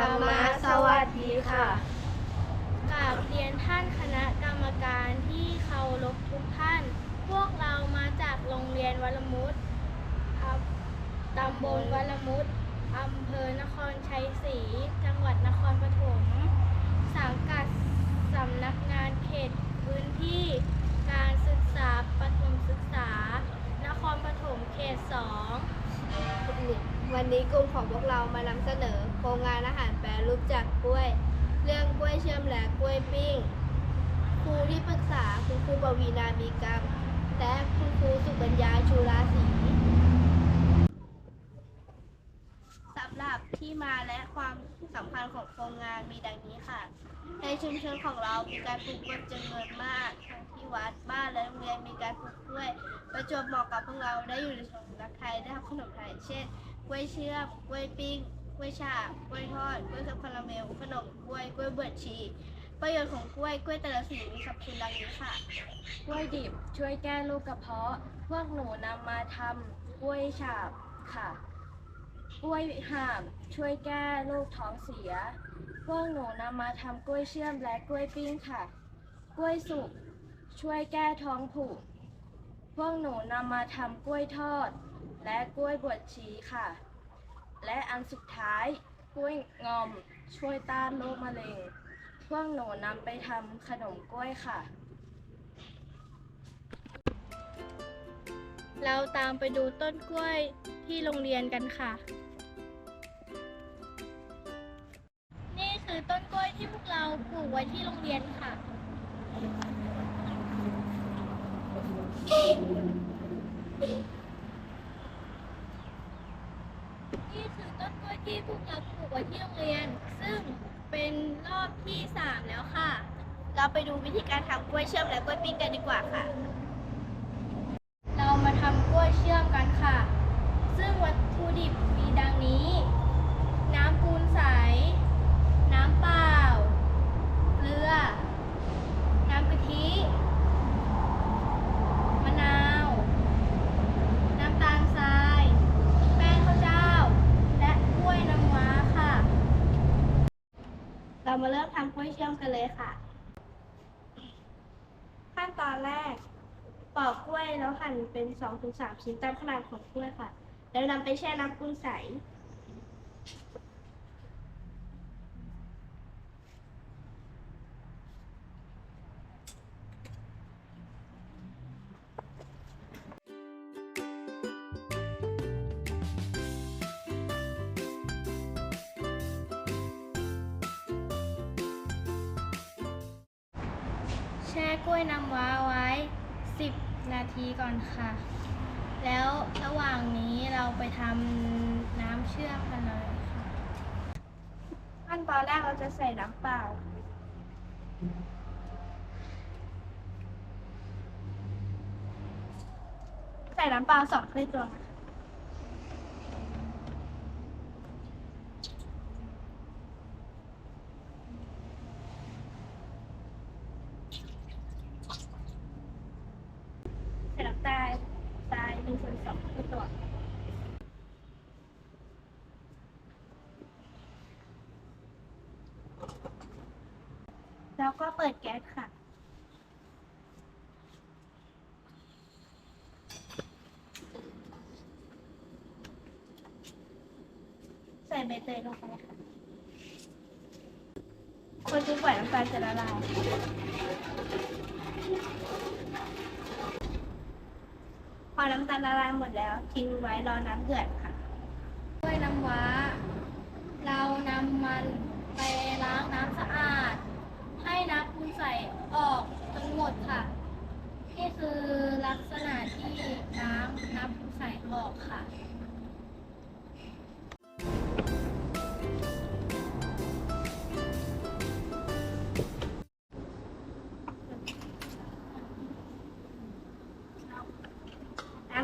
รรมะสวัสดีค่ะกราบเรียนท่านคณะกรรมการที่เคารพทุกท่าน พวกเรามาจากโรงเรียนวัลมุตครับตำบลวัลมุตอำเภอนครชัยศรี จังหวัดนครปฐม สังกัดสำนักงานเขตพื้นที่ วันนี้กลุ่มของพวกเรามานำเสนอ โครงงานอาหารแปรรูปจากกล้วย เรื่องกล้วยเชื่อมและกล้วยปิ้ง ครูที่ปรึกษาคุณครูปวีนามีกรรมและคุณครูสุกัญญาชูราศีสำหรับที่มาและความสำคัญของโครงงานมีดังนี้ค่ะ ในชุมชนของเรามีการปลูกกล้วยจำนวนมากทั้งที่วัดบ้านและโรงเรียนมีการปลูกกล้วย ประจวบเหมาะกับพวกเราได้อยู่ในสำนักไทยได้ทำขนมไทยเช่น กล้วยเชื่อมกล้วยปิ้งกล้วยฉาบกล้วยทอดกล้วยสับคาราเมลขนมกล้วยกล้วยเบิร์ดชี ประโยชน์ของกล้วยกล้วยแต่ละสีมีสรรพคุณดังนี้ค่ะ กล้วยดิบช่วยแก้โรคกระเพาะ พวกหนูนำมาทำกล้วยฉาบค่ะ กล้วยห่ามช่วยแก้โรคท้องเสีย พวกหนูนำมาทำกล้วยเชื่อมและกล้วยปิ้งค่ะ กล้วยสุกช่วยแก้ท้องผูก พวกหนูนำมาทำกล้วยทอด และกล้วยบวชชีค่ะ และอันสุดท้ายกล้วยงอมช่วยต้านโรคมะเร็ง พวกหนูนำไปทำขนมกล้วยค่ะ เราตามไปดูต้นกล้วยที่โรงเรียนกันค่ะ นี่คือต้นกล้วยที่พวกเราปลูกไว้ที่โรงเรียนค่ะคือต้นกล้วย ที่พวกเราปลูกไว้ที่โรงเรียน ซึ่งเป็นรอบที่สามแล้วค่ะ เราไปดูวิธีการทำกล้วยเชื่อมและกล้วยปิ้งกันดีกว่าค่ะ เรามาทำกล้วยเชื่อมกันค่ะ ซึ่งวัตถุดิบมีดังนี้ น้ำปูนใส น้ำเปล่า เกลือ น้ำกะทิ มะนาว น้ำตาลทราย แป้งข้าวเจ้า และกล้วยน้ำว้าค่ะ เรามาเริ่มทำกล้วย เลยค่ะ ขั้นตอนแรกปอกกล้วยแล้วหั่นเป็น2-3ถึงชิ้นตามขนาดของกล้วยค่ะ แล้วนำไปแช่น้ำปูนใส 10 นาทีก่อนค่ะ แล้วระหว่างนี้เราไปทำน้ำเชื่อมกันเลยค่ะขั้นตอนแรกเราจะใส่น้ำเปล่าใส่น้ำเปล่าสองถ้วยตวนะคะใส่น้ำตาลทรายหนึ่งส่วนสองถ้วยตวง แล้วก็เปิดแก๊สค่ะ ใส่ใบเตยลงไปค่ะคนจนกว่าน้ำตาลจะละลาย อน้ำตาลละลายหมดแล้วทิ้งไว้รอน้ำเดือดค่ะ ด้วยน้ำว้า เรานำมันไปล้างน้ำสะอาด ให้น้ำปูนใสออกทั้งหมดค่ะ นี่คือลักษณะที่น้ำน้ำปูนใสออกค่ะ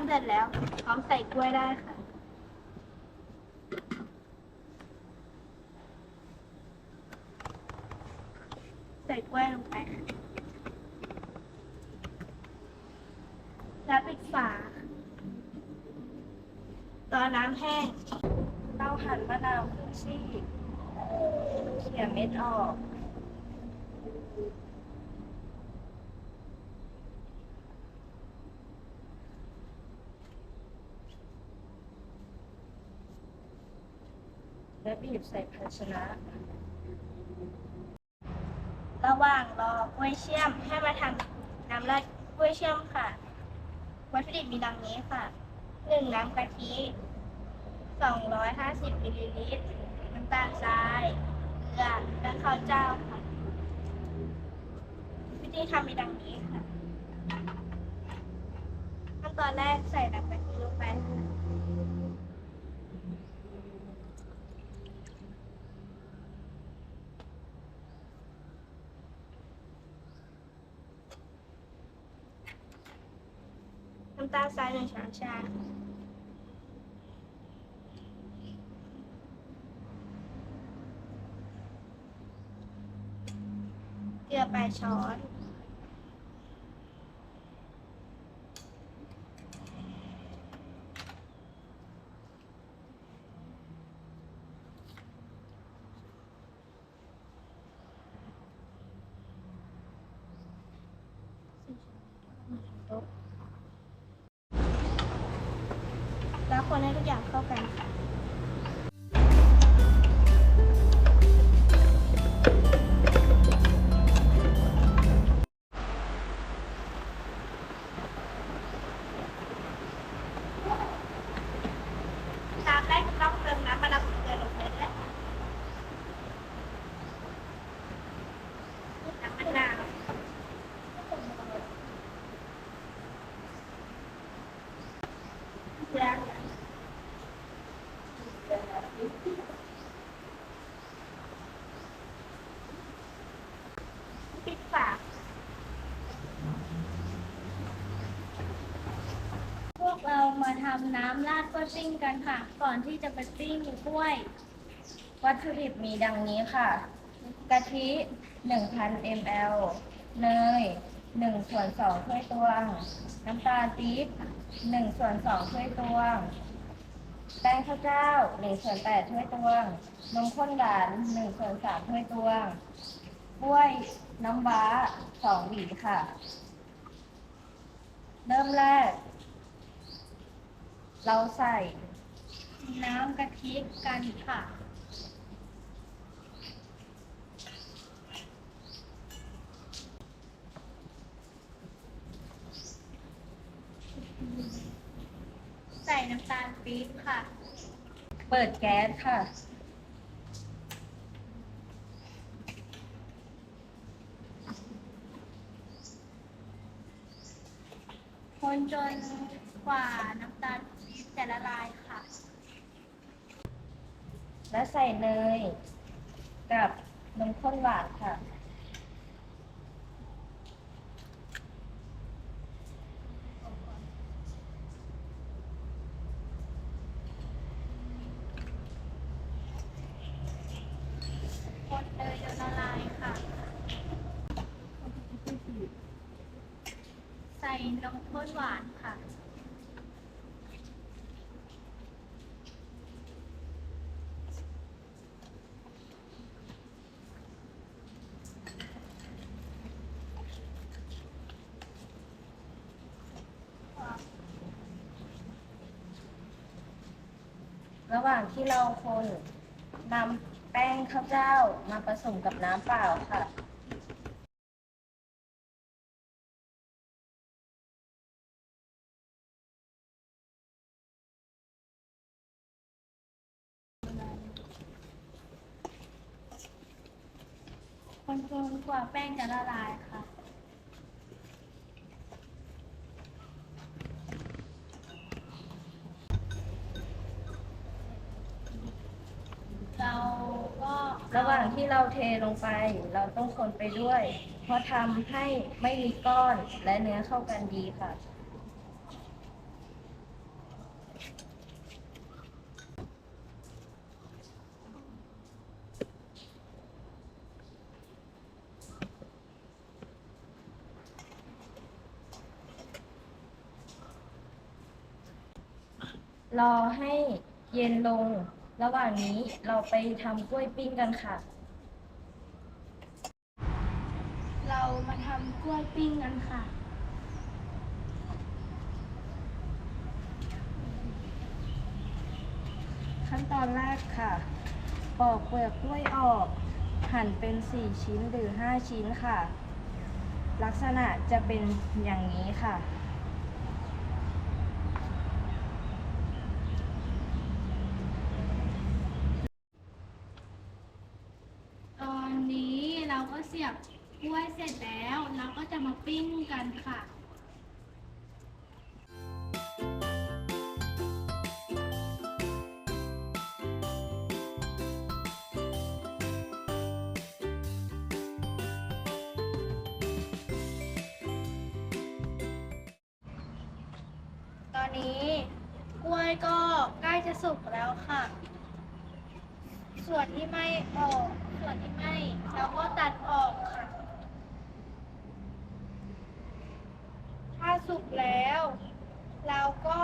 เดือดแล้ว พร้อมใส่กล้วยได้ค่ะ ใส่กล้วยลงไปค่ะแล้วปิดฝา ตอนน้ำแห้ง เราหั่นมะนาวครึ่งซี่เขี่ยเม็ดออก และบีบใส่ภาชนะ ระหว่างรอกล้วยเชื่อมให้มาทำน้ำราดกล้วยเชื่อมค่ะ วัตถุดิบมีดังนี้ค่ะหนึ่งน้ำกะทิสองร้อยห้าสิบมิลลิลิตร น้ำตาลทราย เกลือ และข้าวเจ้าค่ะ วิธีทำมีดังนี้ค่ะ ขั้นตอนแรกใส่น้ำกะทิลงไปค่ะำตาลทรายหนึ่งช้อนชา เกลือแปดช้อน แล้วคนให้ทุก อย่างเข้ากันค่ะ เรามาทำน้ำราดกล้วยปิ้งกันค่ะ ก่อนที่จะไปปิ้งกล้วย วัตถุดิบมีดังนี้ค่ะ กะทิ 1,000 ml เนย1ส่วน2ถ้วยตวง น้ำตาลปี๊บ1ส่วน2ถ้วยตวง แป้งข้าวเจ้า1ส่วน8ถ้วยตวง นมข้นหวาน1ส่วน3ถ้วยตวงกล้วยน้ำว้า2หวีค่ะ เริ่มแรก เราใส่น้ำกะทิกันค่ะ ใส่น้ำตาลปี๊บค่ะ เปิดแก๊สค่ะ คนจนกว่าน้ำตาล ปี๊บจะละลายค่ะ และใส่เนยกับนมข้นหวานค่ะ คนเนยจะละลายค่ะ ใส่นมข้นหวานค่ะ ระหว่างที่ เราคนนำแป้งข้าวเจ้ามาผสมกับน้ำเปล่าค่ะ คนจนกว่าแป้งจะละลายค่ะ เราก็ ระหว่าง ที่เราเทลงไป เราต้องคนไปด้วย เพราะทำให้ไม่มีก้อนและเนื้อเข้ากันดีค่ะ รอให้เย็นลง ระหว่างนี้เราไปทำกล้วยปิ้งกันค่ะ เรามาทำกล้วยปิ้งกันค่ะ ขั้นตอนแรกค่ะ ปอกเปลือกกล้วยออก หั่นเป็น 4 ชิ้นหรือ 5 ชิ้นค่ะ ลักษณะจะเป็นอย่างนี้ค่ะตอนนี้เราก็เสียบ กล้วยเสร็จแล้วเราก็จะมาปิ้งกันค่ะตอนนี้กล้วยก็ใกล้จะสุกแล้วค่ะ ส่วนที่ไม่ออก ส่วนที่ไม่เราก็ตัดออกค่ะ ถ้า สุกแล้ว เราก็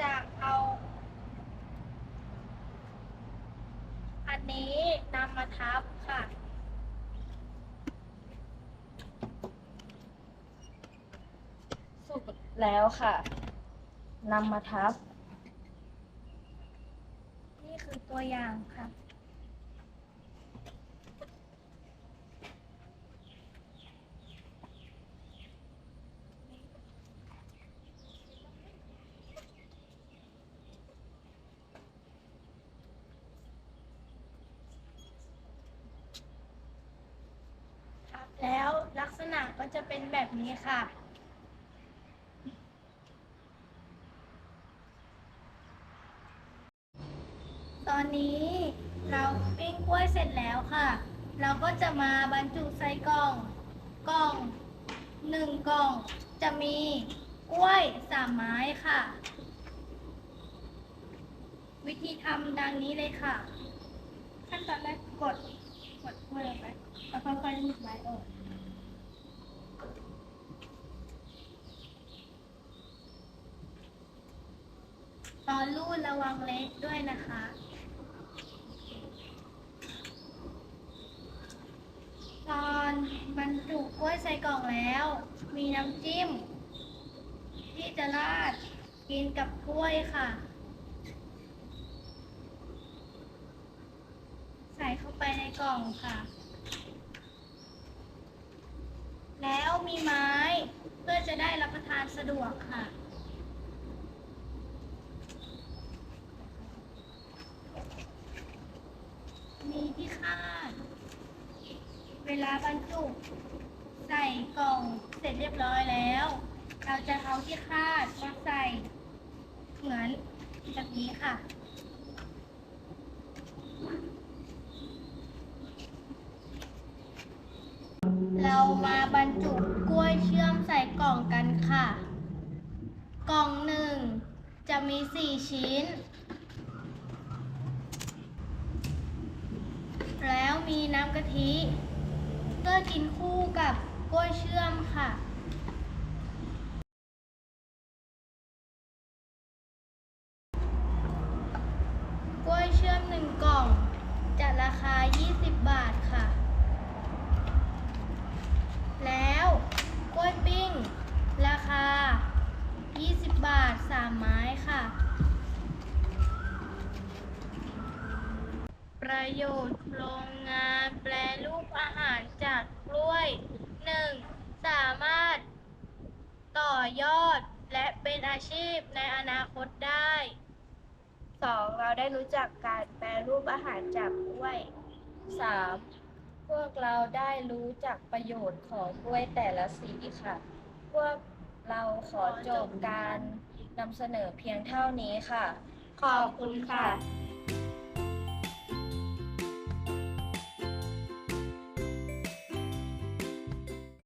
จะเอา อันนี้นำมาทับค่ะ สุกแล้วค่ะนำมาทับ นี่คือตัวอย่างค่ะ ครับแล้วลักษณะก็จะ เป็นแบบนี้ค่ะ ตอนนี้เราปิ้งกล้วยเสร็จแล้วค่ะ เราก็จะมาบรรจุใส่กล่อง กล่องหนึ่งกล่องจะมีกล้วยสามไม้ค่ะ วิธีทำดังนี้เลยค่ะ ขั้นตอนแรกกด กดกล้วยลงไปแล้วค่อยๆหยิบไม้ออก ตอนรูดระวังเล็กด้วยนะคะตอนบรรจุกล้วยใส่กล่องแล้ว มีน้ำจิ้ม ที่จะราดกินกับกล้วยค่ะ ใส่เข้าไปในกล่องค่ะ แล้วมีไม้เพื่อจะได้รับประทานสะดวกค่ะ มีที่คาด เวลาบรรจุใส่กล่องเสร็จเรียบร้อยแล้ว เราจะเอาที่คาดมาใส่เหมือนแบบนี้ค่ะ เรามาบรรจุกล้วยเชื่อมใส่กล่องกันค่ะ กล่องหนึ่งจะมีสี่ชิ้น แล้วมีน้ำกะทิ ก็กินคู่กับกล้วยเชื่อมค่ะกล้วยเชื่อมหนึ่งกล่องจะราคา 20 บาทค่ะ แล้วกล้วยปิ้ง ราคา 20 บาท 3 ไม้ค่ะ ประโยชน์โรงงานแปรรูปอาหารจากกล้วย 1. สามารถต่อยอดและเป็นอาชีพในอนาคตได้ 2. เราได้รู้จักการแปรรูปอาหารจากกล้วย 3. พวกเราได้รู้จักประโยชน์ของกล้วยแต่ละสีค่ะ พวกเราขอจบการนำเสนอเพียงเท่านี้ค่ะ ขอบคุณค่ะ